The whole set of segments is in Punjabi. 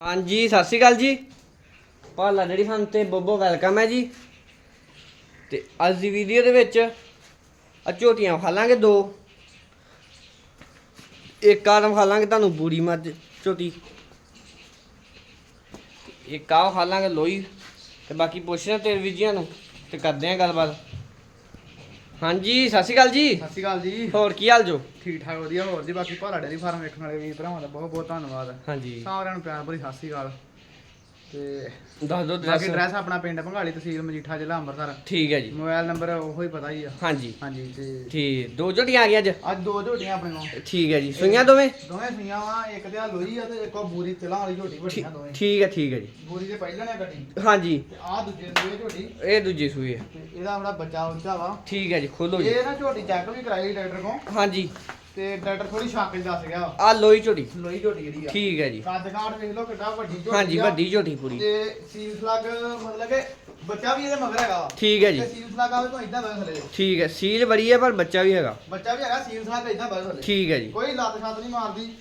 ਹਾਂਜੀ, ਸਤਿ ਸ਼੍ਰੀ ਅਕਾਲ ਜੀ। ਭਾਲਾ ਡੇਰੀ ਫਾਰਮ ਤੇ ਬੋਬੋ ਵੈਲਕਮ ਹੈ ਜੀ। ਤੇ ਅੱਜ ਦੀ ਵੀਡੀਓ ਦੇ ਵਿੱਚ ਆ ਝੋਟੀਆਂ ਖਾਲਾਂਗੇ ਦੋ। ਇੱਕ ਆਦਮ ਖਾਲਾਂਗੇ ਤੁਹਾਨੂੰ ਬੂਰੀ ਮੱਝ ਝੋਟੀ। ਇੱਕ ਆਹ ਖਾਲਾਂਗੇ ਲੋਈ ਤੇ ਬਾਕੀ ਪੁੱਛਣਾ ਤੇਰੇ ਵੀਜੀਆਂ ਨੂੰ ਤੇ ਕਰਦੇ ਆਂ ਗੱਲਬਾਤ। ਹਾਂਜੀ ਸਤਿ ਸ਼੍ਰੀ ਅਕਾਲ ਜੀ। ਸਤਿ ਸ਼੍ਰੀ ਅਕਾਲ ਜੀ। ਹੋਰ ਕੀ ਹਾਲ ਜੋ? ਠੀਕ ਠਾਕ ਵਧੀਆ ਹੋਰ ਜੀ ਬਾਕੀ ਭਾਰਾ ਡੇਰੀ ਫਾਰਮ ਵੇਖਣ ਵਾਲੇ ਵੀਰ ਭਰਾਵਾਂ ਦਾ ਬਹੁਤ ਬਹੁਤ ਧੰਨਵਾਦ। ਹਾਂਜੀ। ਸਾਰਿਆਂ ਨੂੰ ਪਿਆਰ ਭਰੀ ਸਤਿ ਸ਼੍ਰੀ ਅਕਾਲ। ਤੇ ਦੱਸ ਦੋ ਬਾਕੀ ਐਡਰੈਸ ਆਪਣਾ ਪਿੰਡ ਭੰਗਾਲੀ ਤਹਿਸੀਲ ਮਜੀਠਾ ਜ਼ਿਲ੍ਹਾ ਅੰਮ੍ਰਿਤਸਰ। ਠੀਕ ਹੈ ਜੀ। ਮੋਬਾਈਲ ਨੰਬਰ ਉਹੋ ਹੀ ਪਤਾ ਹੀ ਆ। ਹਾਂਜੀ। ਹਾਂਜੀ ਤੇ ਠੀਕ ਦੋ ਝੋਟੀਆਂ ਆ ਗਈਆਂ ਅੱਜ? ਅੱਜ ਦੋ ਝੋਟੀਆਂ ਆਪਣੇ ਕੋਲ। ਠੀਕ ਹੈ ਜੀ ਸੁਈਆਂ ਦੋਵੇਂ? ਦੋਵੇਂ ਸੁਈਆਂ ਵਾ ਇੱਕ ਤੇ ਆ ਲੋਈ ਆ ਤੇ ਇੱਕ ਉਹ ਬੂਰੀ ਤਿਲਾਂ ਵਾਲੀ ਝੋਟੀ ਵੱਡੀਆਂ ਦੋਵੇਂ। ਠੀਕ ਹੈ ਠੀਕ ਹੈ ਜੀ। ਬੂਰੀ ਦੇ ਪਹਿਲਾਂ ਨੇ ਗੱਡੀ ਹਾਂਜੀ। ਤੇ ਆ ਦੂਜੇ ਸੂਏ ਝੋਟੀ। ਇਹ ਦੂਜੀ ਸੂਈ ਹੈ। ਤੇ ਇਹਦਾ ਆਪਣਾ ਬੱਚਾ ਉੱਚਾ ਵਾ। ਠੀਕ ਹੈ ਜੀ ਖੋਲੋ ਜੀ। ਇਹ ਨਾ ਝੋਟੀ ਚੈੱਕ ਵੀ ਕਰਾਈ ਡਾਕਟਰ ਕੋਲ। ਹਾਂਜੀ। ਤੇ ਡਾਕਟਰ ਥੋੜੀ ਸ਼ੱਕ ਚ ਦੱਸ ਗਿਆ ਵਾ। ਆ ਲੋਈ ਝੋਟੀ। ਲੋਈ ਝੋਟੀ ਜਿਹੜੀ ਆ। ਠੀਕ ਹੈ ਜੀ। ਕੱਦ ਕਾਠ ਵੇਖ ਲਓ ਕਿੱਡਾ ਵੱਡੀ ਝੋਟੀ ਹਾਂਜੀ ਆ। ਵੱਡੀ ਝੋਟੀ ਪੂਰੀ। ਤੇ ਸੀਲ ਫਲੱਗ ਮਤਲਬ ਕਿ ਬੱਚਾ ਵੀ ਇਹਦੇ ਮਗਰ ਹੈਗਾ ਵਾ। ਠੀਕ ਹੈ ਜੀ। ਤੇ ਸੀਲ ਫਲੱਗ ਆਵੇ ਤਾਂ ਇਦਾਂ ਬਸ ਥੱਲੇ। ਠੀਕ ਹੈ ਸੀਲ ਬੜੀ ਹੈ ਪਰ ਬੱਚਾ ਵੀ ਹੈਗਾ। ਬੱਚਾ ਵੀ ਹੈਗਾ ਸੀਲ ਫਲੱਗ ਇਦਾਂ ਬਸ ਥੱਲੇ। ਠੀਕ ਹੈ ਜੀ। ਕੋਈ ਲੱਤ ਛੱਤ ਨਹੀਂ ਮਾਰਦੀ।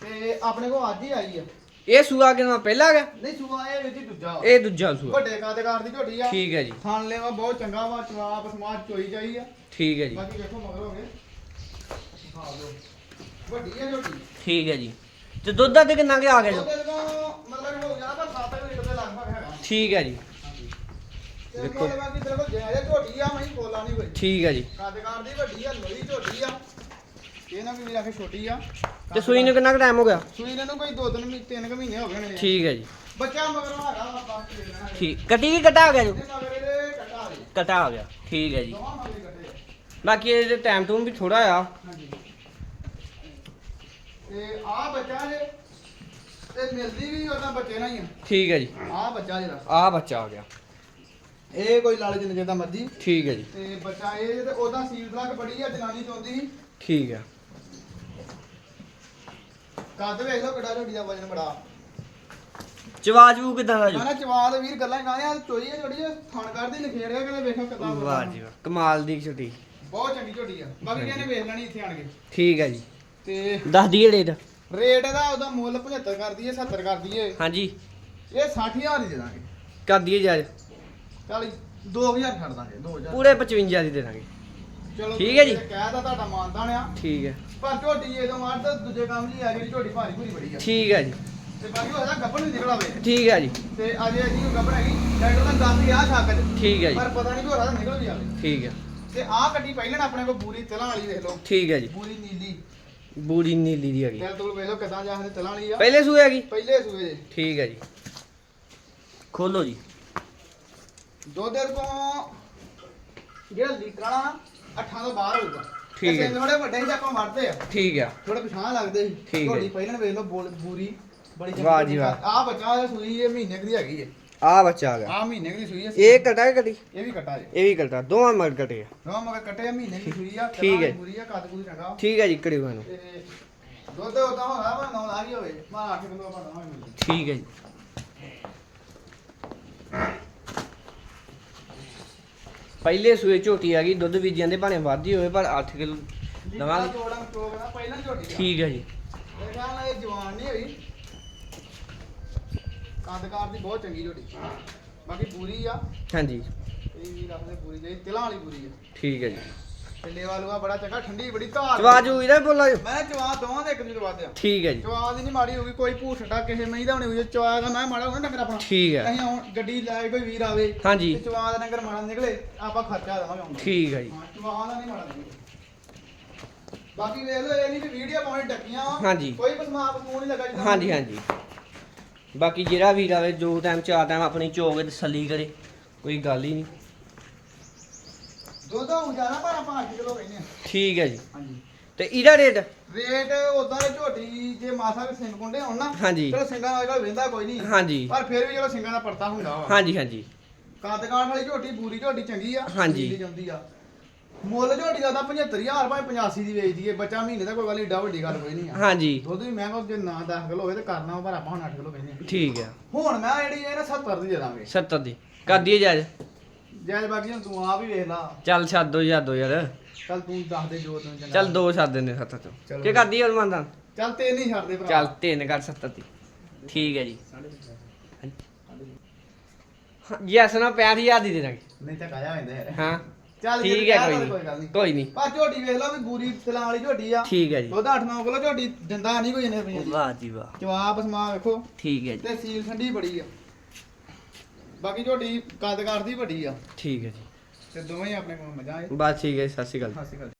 ਤੇ ਆਪਣੇ ਕੋਲ ਅੱਜ ਹੀ ਆਈ ਆ। ਇਹ ਸੂਆ ਕਿੰਨਾ ਪਹਿਲਾ ਹੈਗਾ? ਨਹੀਂ ਸੂਆ ਇਹ ਵਿੱਚ ਦੂਜਾ ਵਾ। ਇਹ ਦੂਜਾ ਸੂਆ। ਵੱਡੇ ਕਾਦਕਾਰ ਦੀ ਝੋਟੀ ਆ। ਠੀਕ ਹੈ ਜੀ। ਥਣ ਲੈਵਾ ਬਹੁਤ ਚੰਗਾ ਵਾ ਚਵਾਪ ਸਮਾਜ ਚੋਈ ਜਾਈ ਆ। ਠੀਕ ਹੈ ਜੀ। ਬਾਕੀ ਵੇਖੋ ਮਗਰ ਹੋ ਗਏ। ਵੱਡੀ ਆ ਝੋਟੀ ਠੀਕ ਹੈ ਜੀ। ਤੇ ਦੁੱਧ ਦਾ ਤੇ ਕਿੰਨਾ ਕੁ ਆ ਗਿਆ ਜੋ? ਉਹਦੇ ਤੋਂ ਮਤਲਬ ਹੋ ਜਾਣਾ ਪਰ 7 ਲੀਟਰ ਦੇ ਲਗਭਗ ਹੈਗਾ। ਠੀਕ ਹੈ ਜੀ। ਤੇ ਵੇਖੋ। ਮਤਲਬ ਬਾਕੀ ਤੇਰੇ ਕੋਲ ਜਿਹੜਾ ਝੋਟੀ ਆ ਮੈਂ ਕੋਲਾ ਨਹੀਂ ਕੋਈ। ਠੀਕ ਹੈ ਜੀ। ਕਾਦਕਾਰ ਦੀ ਵੱਡੀ ਆ ਲੋਈ ਝੋਟੀ ਆ। ਇਹ ਨਾ ਵੀ ਮੇਰਾ ਫੇ ਛੋਟੀ ਆ। ਤੇ ਸੂਈ ਨੂੰ ਕਿੰਨਾ ਕੁ ਟਾਈਮ ਹੋ ਗਿਆ? ਸੂਈ ਨੂੰ ਕੋਈ ਦੋ ਤਿੰਨ ਮਹੀਨੇ ਤਿੰਨ ਕੁ ਮਹੀਨੇ ਹੋ ਗਏ ਨੇ। ਠੀਕ ਹੈ ਜੀ। ਬੱਚਾ ਮਗਰ ਹੈਗਾ ਵਾ ਬਾਕੀ ਦੇ ਦੇਣਾ ਠੀਕ। ਕੱਟੀ ਵੀ ਕਟਾ ਆ ਗਿਆ ਜੋ? ਇਹਦੇ ਮਗਰ ਇਹਦੇ ਕੱਟਾ ਦੇ ਕਟਾ ਆ ਗਿਆ। ਠੀਕ ਹੈ ਜੀ। ਦੋਵਾਂ ਮਗਰ ਕੱਟੇ ਆ। ਬਾਕੀ ਇਹਦੇ ਟਾਈਮ ਟੂਮ ਵੀ ਥੋੜਾ ਆ। ਹਾਂਜੀ। ਤੇ ਆ ਬੱਚਾ ਜੇ ਤੇ ਮਿਲਦੀ ਵੀ ਉਹਦਾ ਬੱਚੇ ਨਾਲ ਹੀ ਆ। ਠੀਕ ਹੈ ਜੀ। ਆ ਬੱਚਾ ਜਿਹੜਾ ਆ ਬੱਚਾ ਆ ਗਿਆ। ਇਹ ਕੋਈ ਲਾਲੇ ਜਿੰਨੇ ਜ਼ਿਆਦਾ ਮਰਜ਼ੀ। ਠੀਕ ਹੈ ਜੀ। ਤੇ ਬੱਚਾ ਇਹ ਤੇ ਉਹਦਾ ਸੀਲ ਤੱਕ ਬੜੀ ਆ ਜਨਾਨੀ ਚਾਹੁੰਦੀ ਸੀ। ਠੀਕ ਹੈ। ਕੱਦ ਵੇਖ ਲਓ ਕਿੱਡਾ ਝੋਟੀ ਦਾ ਵਜਨ ਬੜਾ। ਚਵਾਜ ਕਿਦਾਂ ਦਾ ਜੀ? ਮੈਂ ਚਵਾਲ ਵੀਰ ਗੱਲਾਂ ਕਹਿੰਦੇ ਆ ਚੋਈ ਆ ਜੋੜੀ ਥਣ ਕਰਦੀ ਨਖੇੜਿਆ ਕਹਿੰਦੇ ਵੇਖੋ ਕਿੱਦਾਂ ਵਾਹ ਜੀ ਵਾਹ ਕਮਾਲ ਦੀ ਛੁੱਟੀ। ਬਹੁਤ ਚੰਗੀ ਝੋਟੀ ਆ। ਬਾਕੀ ਇਹਨੇ ਵੇਖ ਲੈਣੀ ਇੱਥੇ ਆਣ ਕੇ। ਠੀਕ ਹੈ ਜੀ। ਤੇ ਦੱਸ ਦਈਏ ਰੇਟ ਰੇਟ ਇਹਦਾ ਉਹਦਾ ਮੁੱਲ 75 ਕਰਦੀ ਏ 70 ਕਰਦੀ ਏ ਹਾਂਜੀ। ਇਹ 60000 ਦੀ ਦੇ ਦਾਂਗੇ। ਕਰ ਦਈਏ ਜਾਜ ਚੱਲ 2000 ਛੱਡ ਦਾਂਗੇ 2000 ਪੂਰੇ 55 ਦੀ ਦੇ ਦਾਂਗੇ। ਚਲੋ ਠੀਕ ਹੈ ਜੀ। ਕਹਿਦਾ ਤੁਹਾਡਾ ਮਾਨਦਾਨ ਆ। ਠੀਕ ਹੈ। ਪਰ ਝੋਟੀ ਇਹ ਤੋਂ ਮਾਰ ਤਾਂ ਦੂਜੇ ਕੰਮ ਜੀ ਆ ਜਿਹੜੀ ਝੋਟੀ ਭਾਰੀ ਭੂਰੀ ਬੜੀ ਆ। ਠੀਕ ਹੈ ਜੀ। ਤੇ ਬਾਕੀ ਉਹਦਾ ਗੱਬਣ ਨਹੀਂ ਨਿਕਲ ਆਵੇ। ਠੀਕ ਹੈ ਜੀ। ਤੇ ਅਜੇ ਜੀ ਗੱਬਣ ਹੈਗੀ। ਡਾਕਟਰ ਦਾ ਦੱਸ ਗਿਆ ਛੱਕ ਚ। ਠੀਕ ਹੈ ਜੀ। ਪਰ ਪਤਾ ਨਹੀਂ ਕਿ ਉਹਦਾ ਨਿਕਲ ਵੀ ਆਵੇ। ਠੀਕ ਹੈ। ਤੇ ਆਹ ਕੱਟੀ ਪਹਿਲਾਂ ਆਪਣੇ ਕੋਲ ਬੂਰੀ ਤਿਲਾਂ ਵਾਲੀ ਵੇਖ ਲਓ। ਠੀਕ ਹੈ ਜੀ। ਬੂਰੀ ਨੀਲੀ। ਬੂੜੀ ਨੀਲੀ ਦੀ ਹੈਗੀ। ਤੋਂ ਵੇਖ ਲਓ ਕਿਦਾਂ ਜਾਂਦੇ ਤਿਲਾਂ ਵਾਲੀ ਆ। ਪਹਿਲੇ ਸੂਏ ਹੈਗੀ ਪਹਿਲੇ ਸੂਏ ਦੇ ਠੀਕ ਹੈ ਜੀ। ਖੋਲੋ ਜੀ। ਦੁੱਧ ਦੇ ਕੋ ਜਿਹੜਾ ਨਾ ਅੱਠਾਂ ਤੋਂ ਬਾਹਰ ਹੋਊਗਾ। ਠੀਕ ਹੈ। ਥੋੜੇ ਵੱਡੇ ਜਿਹੇ ਆਪਾਂ ਵੜਦੇ ਆ। ਠੀਕ ਹੈ ਥੋੜੇ ਪਛਾਣ ਲੱਗਦੇ ਸੀ। ਠੀਕ ਹੈ ਜੀ। ਪਹਿਲਾਂ ਵੇਖ ਲਓ ਬੋਲ- ਬੂਰੀ ਬੜੀ ਵਾਹ ਜੀ ਵਾਹ। ਆ। ਬੱਚਾ ਸੂਈ ਇਹ ਮਹੀਨੇ ਕੁ ਦੀ ਹੈਗੀ ਏ ਆ ਬੱਚਾ ਆ ਗਿਆ। ਆ ਮਹੀਨੇ ਦੀ ਸੂਈ ਹੈ ਇਹ ਕਟਾ ਕਿ ਕਟੀ? ਇਹ ਵੀ ਕੱਟਾ ਜੇ। ਇਹ ਵੀ ਕਟਾ ਦੋਵਾਂ ਮਰ ਕਟੇ ਆ। ਨੋ ਮਗਰ ਕੱਟੇ ਆ, ਮਹੀਨੇ ਦੀ ਸੂਈ ਆ ਠੀਕ ਹੈ। ਬੂਰੀ ਆ ਕੱਦ ਕੁਦ ਚੰਗਾ ਠੀਕ ਹੈ ਜੀ ਇਹਨੂੰ। ਤੇ ਦੁੱਧ ਉਦਾਂ ਹੋਣਾ ਵਾ ਨੌ ਲਾ ਹੀ ਹੋਵੇ। ਮਾ 8 ਕਿਲੋ ਆਪਾਂ ਦਵਾਂਗੇ ਠੀਕ ਹੈ ਜੀ। ਪਹਿਲੇ ਸੂਏ ਝੋਟੀ ਆ ਗਈ ਦੁੱਧ ਵੀ ਜਾਂਦੇ ਭਾਵੇਂ ਵੱਧ ਹੀ ਹੋਵੇ ਪਰ 8 ਕਿਲੋ ਦਵਾਂਗੇ। ਤੋੜਨ ਤੋੜਨਾ ਪਹਿਲਾਂ ਝੋਟੀ ਆ। ਠੀਕ ਹੈ ਜੀ। ਇਹ ਜਵਾਨ ਨਹੀਂ ਹੋਈ। ਕੰਦਕਾਰ ਦੀ ਬਹੁਤ ਚੰਗੀ ਝੋਟੀ ਬਾਕੀ ਪੂਰੀ ਆ। ਹਾਂਜੀ। ਇਹ ਵੀ ਰੱਖਦੇ ਪੂਰੀ ਜਿਹੜੀ ਤਿਲਾਂ ਵਾਲੀ ਪੂਰੀ ਆ। ਠੀਕ ਹੈ ਜੀ। ਪਿੰਡੇ ਵਾਲੂਆ ਬੜਾ ਚੰਗਾ ਠੰਡੀ ਬੜੀ ਧਾਰ ਚਵਾਜੂ ਇਹਦਾ ਬੋਲਾ ਜੋ। ਮੈਂ ਚਵਾ ਦੋਵਾਂ ਦੇ ਇੱਕ ਦੂਜੇ ਵੱਧ ਆ ਠੀਕ ਹੈ ਜੀ। ਚਵਾ ਦੀ ਨਹੀਂ ਮਾੜੀ ਹੋਊਗੀ ਕੋਈ ਭੂਠਟਾ ਕਿਸੇ ਮਹੀਂ ਦਾ ਹੋਣੀ ਹੋਈ ਚਵਾ ਦਾ ਮੈਂ ਮਾੜਾ ਹੋਣਾ ਡੰਗਰ ਆਪਣਾ। ਠੀਕ ਹੈ। ਅਸੀਂ ਹੁਣ ਗੱਡੀ ਲੈ ਕੋਈ ਵੀਰ ਆਵੇ ਹਾਂਜੀ। ਤੇ ਚਵਾ ਦਾ ਡੰਗਰ ਮਾੜਾ ਨਿਕਲੇ ਆਪਾਂ ਖਰਚਾ ਦੇਵਾਂਗੇ ਹੁਣ। ਠੀਕ ਹੈ ਜੀ। ਹਾਂ ਚਵਾ ਦਾ ਨਹੀਂ ਮਾੜਾ ਨਿਕਲੇ। ਬਾਕੀ ਵੇਖ ਲਓ ਇਹ ਨਹੀਂ ਕਿ ਵੀਡੀਓ ਪਾਉਣੀ ਡੱਕੀਆਂ ਵਾਂ। ਹਾਂਜੀ। ਕੋਈ ਪਸਮਾ ਪਸਮੂ ਨਹੀਂ ਲੱਗਾ ਜਿੱਦਾਂ ਹਾਂਜੀ ਹਾਂਜੀ। ਬਾਕੀ ਜਿਹੜਾ ਵੀਰ ਆਵੇ ਜੋ ਟਾਈਮ ਚਾਰ ਟਾਈਮ ਆਪਣੀ ਚੋਗ ਤਸੱਲੀ ਕਰੇ ਕੋਈ ਗੱਲ ਹੀ ਨਹੀਂ। ਦੁੱਧ ਹੋ ਜਾਣਾ ਪਰ ਆਪਾਂ 8 ਕਿਲੋ ਕਹਿੰਦੇ ਆ ਠੀਕ ਹੈ ਜੀ। ਹਾਂਜੀ। ਤੇ ਇਹਦਾ ਰੇਟ ਰੇਟ ਉਦਾਂ ਦੇ ਝੋਟੀ ਜੇ ਮਾਸਾ ਵੀ ਸਿੰਘ ਕੁੰਡੇ ਹੋਣ ਨਾ ਹਾਂਜੀ। ਚਲੋ ਸਿੰਘਾਂ ਨਾਲ ਜਿਹੜਾ ਵੇਂਦਾ ਕੋਈ ਨਹੀਂ। ਹਾਂਜੀ। ਪਰ ਫਿਰ ਵੀ ਚਲੋ ਸਿੰਘਾਂ ਦਾ ਪਰਤਾ ਹੁੰਦਾ ਵਾ। ਹਾਂਜੀ ਹਾਂਜੀ। ਕਾਦਕਾੜ ਵਾਲੀ ਝੋਟੀ ਬੂਰੀ ਝੋਟੀ ਚੰਗੀ ਆ ਹਾਂਜੀ। ਜਾਂਦੀ ਆ। ਮੁੱਲ ਝੋਟੀ ਦਾ ਤਾਂ 75000 ਭਾਵੇਂ 85 ਦੀ ਵੇਚ ਦਈਏ ਬੱਚਾ ਮਹੀਨੇ ਦਾ ਕੋਈ ਗੱਲ ਏਡਾ ਵੱਡੀ ਗੱਲ ਕੋਈ ਨਹੀਂ ਆ। ਹਾਂਜੀ। ਦੁੱਧ ਵੀ ਮਹਿੰਗਾ ਜੇ ਨਾ 10 ਕਿਲੋ ਹੋਵੇ ਤੇ ਕਰਨਾ ਪਰ ਆਪਾਂ ਹੁਣ 8 ਕਿਲੋ ਕਹਿੰਦੇ ਆ। ਠੀਕ ਹੈ ਹੁਣ ਮੈਂ ਜਿਹੜੀ ਇਹ ਨਾ 70 ਦੀ ਦੇ ਦਾਂਗੇ। 70 ਦੀ। ਕਰ ਦਈਏ ਜਾਜ ਜੈ ਬਾਕੀ ਹੁਣ ਤੂੰ ਆਪ ਹੀ ਵੇਖ ਲਾ। ਚੱਲ ਛੱਡ ਦੋ ਯਾਰ। ਚੱਲ ਤੂੰ ਦੱਸ ਦੇ ਜੋ ਤੈਨੂੰ ਚੰਗਾ ਚੱਲ ਦੋ ਛੱਡ ਦਿੰਦੇ 70 ਤੋਂ। ਚਲੋ। ਕੀ ਕਰਦੀ ਹੁਣ ਮੰਨਦਾ ਚੱਲ ਤੇ ਨਹੀਂ ਛੱਡਦੇ ਭਰਾ। ਚੱਲ ਤਿੰਨ ਕਰ 70 ਦੀ। ਠੀਕ ਹੈ ਜੀ। ਯੈਸ ਨਾ 65000 ਦੀ ਦੇ ਦਾਂਗੇ। ਨਹੀਂ ਤਾਂ ਕਾਇਆ ਹੁੰਦਾ ਯਾਰ। ਹਾਂ। ਚੱਲ ਜੇ ਠੀਕ ਹੈ ਕਹਿ ਕੋਈ ਨਹੀਂ। ਨਹੀਂ। ਕੋਈ ਨਹੀਂ। ਪਰ ਝੋਟੀ ਵੇਖ ਲਓ ਵੀ ਬੂਰੀ ਤਲਾਂ ਵਾਲੀ ਝੋਟੀ ਆ। ਠੀਕ ਹੈ ਜੀ। ਉਹਦਾ 8-9 ਕਿਲੋ ਝੋਟੀ ਦਿੰਦਾ ਨਹੀਂ ਕੋਈ ਇਹਨੇ ਰੁਪਈਏ ਦੀ। ਵਾਹ ਜੀ ਵਾਹ। ਜਵਾਬ ਸਮਾ ਵੇਖੋ। ਠੀਕ ਹੈ ਜੀ। ਤੇ ਸੀਲ ਠੰਡੀ ਬੜੀ ਆ। ਬਾਕੀ ਝੋਟੀ ਕੱਦ ਕਰਦੀ ਵੱਡੀ ਆ। ਠੀਕ ਹੈ ਜੀ। ਤੇ ਦੋਵੇਂ ਆਪਣੇ ਕੋਲ ਮਜਾਂ ਬਸ ਠੀਕ ਹੈ ਜੀ, ਸਤਿ ਸ਼੍ਰੀ ਅਕਾਲ ਸਤਿ ਸ਼੍ਰੀ ਅਕਾਲ।